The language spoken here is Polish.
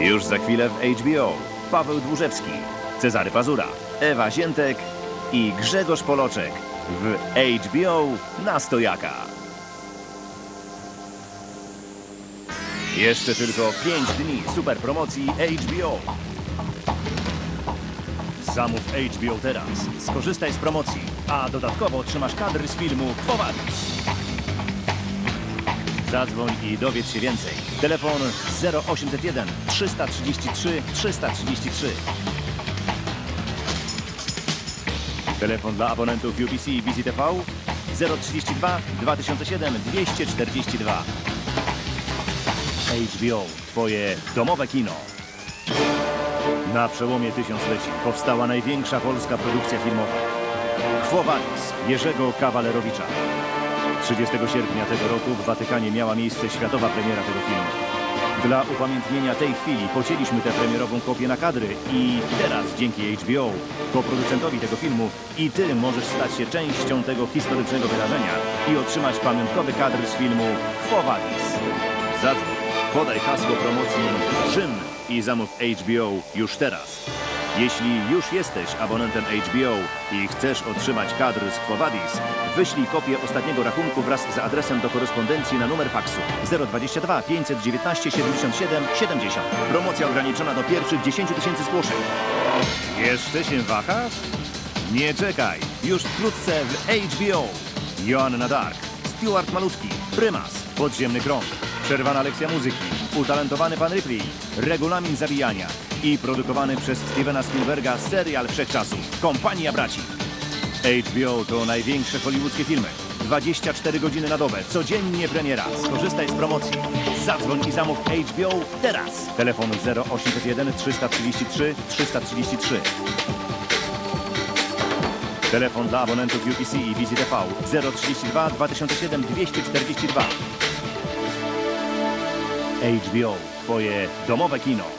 Już za chwilę w HBO Paweł Dłużewski, Cezary Pazura, Ewa Ziętek i Grzegorz Poloczek w HBO na stojaka. Jeszcze tylko 5 dni super promocji HBO. Zamów HBO teraz. Skorzystaj z promocji, a dodatkowo otrzymasz kadry z filmu Vadis. Zadzwoń i dowiedz się więcej. Telefon 0801 333 333. Telefon dla abonentów UBC i Vizji TV 032 2007 242. HBO, twoje domowe kino. Na przełomie tysiącleci powstała największa polska produkcja filmowa. Vadis Jerzego Kawalerowicza. 30 sierpnia tego roku w Watykanie miała miejsce światowa premiera tego filmu. Dla upamiętnienia tej chwili pocięliśmy tę premierową kopię na kadry i teraz dzięki HBO, koproducentowi tego filmu, i ty możesz stać się częścią tego historycznego wydarzenia i otrzymać pamiątkowy kadr z filmu Quo Vadis. Zadzwoń, podaj hasło promocji Rzym i zamów HBO już teraz. Jeśli już jesteś abonentem HBO i chcesz otrzymać kadr z Quo Vadis, wyślij kopię ostatniego rachunku wraz z adresem do korespondencji na numer faksu 022 519 77 70. Promocja ograniczona do pierwszych 10 tysięcy zgłoszeń. Jeszcze się wahasz? Nie czekaj, już wkrótce w HBO. Joanna Dark, Stuart Malutki, Prymas, Podziemny Krąg, Przerwana lekcja muzyki, Utalentowany Pan Ripley, Regulamin Zabijania i produkowany przez Stevena Spielberga serial Wszechczasów, Kompania Braci. HBO to największe hollywoodzkie filmy. 24 godziny na dobę, codziennie premiera. Skorzystaj z promocji. Zadzwoń i zamów HBO teraz. Telefon 0801 333 333. Telefon dla abonentów UPC i Vizji TV 032 2007 242. HBO, twoje domowe kino.